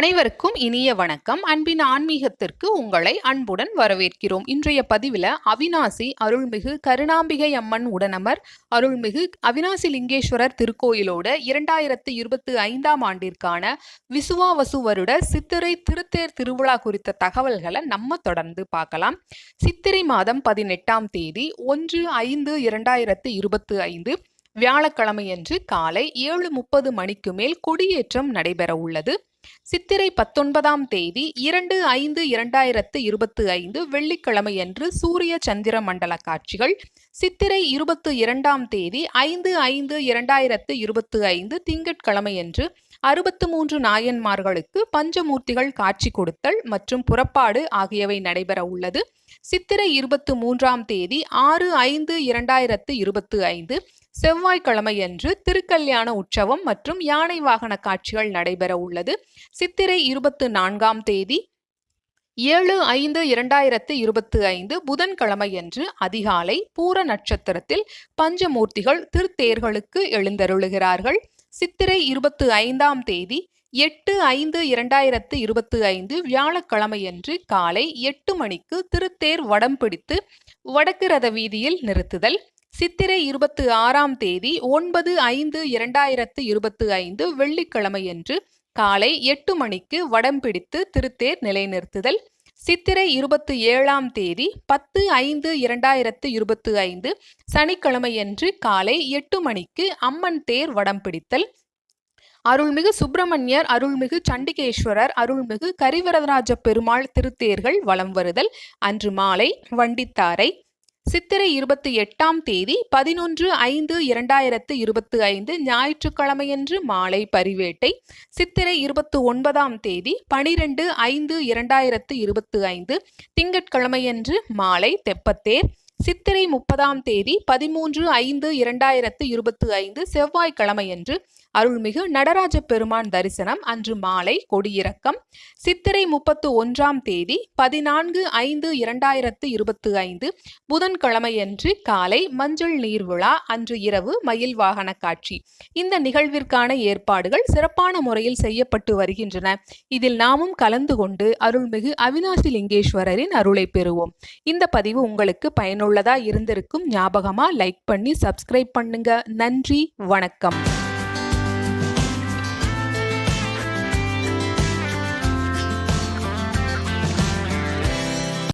அனைவருக்கும் இனிய வணக்கம். அன்பின் ஆன்மீகத்திற்கு உங்களை அன்புடன் வரவேற்கிறோம். இன்றைய பதிவில் அவினாசி அருள்மிகு கருணாம்பிகை அம்மன் உடனமர் அருள்மிகு அவினாசி லிங்கேஸ்வரர் திருக்கோயிலோட இரண்டாயிரத்து இருபத்தி ஐந்தாம் ஆண்டிற்கான விசுவாவசு வருட சித்திரை திருத்தேர் திருவிழா குறித்த தகவல்களை நம்ம தொடர்ந்து பார்க்கலாம். சித்திரை மாதம் பதினெட்டாம் தேதி ஒன்று ஐந்து இரண்டாயிரத்து இருபத்தி ஐந்து வியாழக்கிழமையன்று காலை ஏழு முப்பது மணிக்கு மேல் கொடியேற்றம் நடைபெற உள்ளது. சித்திரை பத்தொன்பதாம் தேதி இரண்டு ஐந்து இரண்டாயிரத்து இருபத்தி ஐந்து வெள்ளிக்கிழமையன்று சூரிய சந்திர மண்டல காட்சிகள். சித்திரை இருபத்து இரண்டாம் தேதி ஐந்து ஐந்து இரண்டாயிரத்து இருபத்தி ஐந்து திங்கட்கிழமையன்று அறுபத்து மூன்று நாயன்மார்களுக்கு பஞ்சமூர்த்திகள் காட்சி கொடுத்தல் மற்றும் புறப்பாடு ஆகியவை நடைபெற உள்ளது. சித்திரை இருபத்து மூன்றாம் தேதி ஆறு ஐந்து இரண்டாயிரத்து இருபத்து ஐந்து செவ்வாய்க்கிழமையன்று திருக்கல்யாண உற்சவம் மற்றும் யானை வாகன காட்சிகள் நடைபெற உள்ளது. சித்திரை இருபத்து நான்காம் தேதி ஏழு ஐந்து இரண்டாயிரத்து இருபத்து ஐந்து புதன்கிழமையன்று அதிகாலை பூர நட்சத்திரத்தில் பஞ்சமூர்த்திகள் திருத்தேர்களுக்கு எழுந்தருளுகிறார்கள். சித்திரை இருபத்து ஐந்தாம் தேதி எட்டு ஐந்து இரண்டாயிரத்து இருபத்தி ஐந்து வியாழக்கிழமையன்று காலை எட்டு மணிக்கு திருத்தேர் வடம் பிடித்து வடக்கு ரத வீதியில் நிறுத்துதல். சித்திரை இருபத்தி ஆறாம் தேதி ஒன்பது ஐந்து இரண்டாயிரத்து இருபத்தி ஐந்து வெள்ளிக்கிழமையன்று காலை எட்டு மணிக்கு வடம் பிடித்து திருத்தேர் நிலைநிறுத்துதல். சித்திரை இருபத்தி ஏழாம் தேதி பத்து ஐந்து இரண்டாயிரத்து இருபத்தி ஐந்து சனிக்கிழமையன்று காலை எட்டு மணிக்கு அம்மன் தேர் வடம் பிடித்தல். அருள்மிகு சுப்பிரமணியர் அருள்மிகு சண்டிகேஸ்வரர் அருள்மிகு கரிவரதராஜ பெருமாள் திருத்தேர்கள் வலம் வருதல். அன்று மாலை வண்டித்தாரை சித்திரை இருபத்தி எட்டாம் தேதி பதினொன்று ஐந்து இரண்டாயிரத்து இருபத்தி ஐந்து ஞாயிற்றுக்கிழமையன்று மாலை பரிவேட்டை. சித்திரை இருபத்தி ஒன்பதாம் தேதி பனிரெண்டு ஐந்து இரண்டாயிரத்து இருபத்தி ஐந்து திங்கட்கிழமையன்று மாலை தெப்பத்தேர். சித்திரை முப்பதாம் தேதி பதிமூன்று ஐந்து இரண்டாயிரத்து இருபத்தி ஐந்து செவ்வாய்க்கிழமையன்று அருள்மிகு நடராஜ பெருமான் தரிசனம் அன்று மாலை கொடியிறக்கம். சித்திரை முப்பத்து ஒன்றாம் தேதி பதினான்கு ஐந்து இரண்டாயிரத்து இருபத்து ஐந்து. புதன்கிழமையன்று காலை மஞ்சள் நீர் விழா அன்று இரவு மயில் வாகன காட்சி. இந்த நிகழ்விற்கான ஏற்பாடுகள் சிறப்பான முறையில் செய்யப்பட்டு வருகின்றன. இதில் நாமும் கலந்து கொண்டு அருள்மிகு அவினாசி லிங்கேஸ்வரரின் அருளை பெறுவோம். இந்த பதிவு உங்களுக்கு பயனுள்ளதா இருந்திருக்கும் ஞாபகமா லைக் பண்ணி சப்ஸ்கிரைப் பண்ணுங்க. நன்றி வணக்கம்.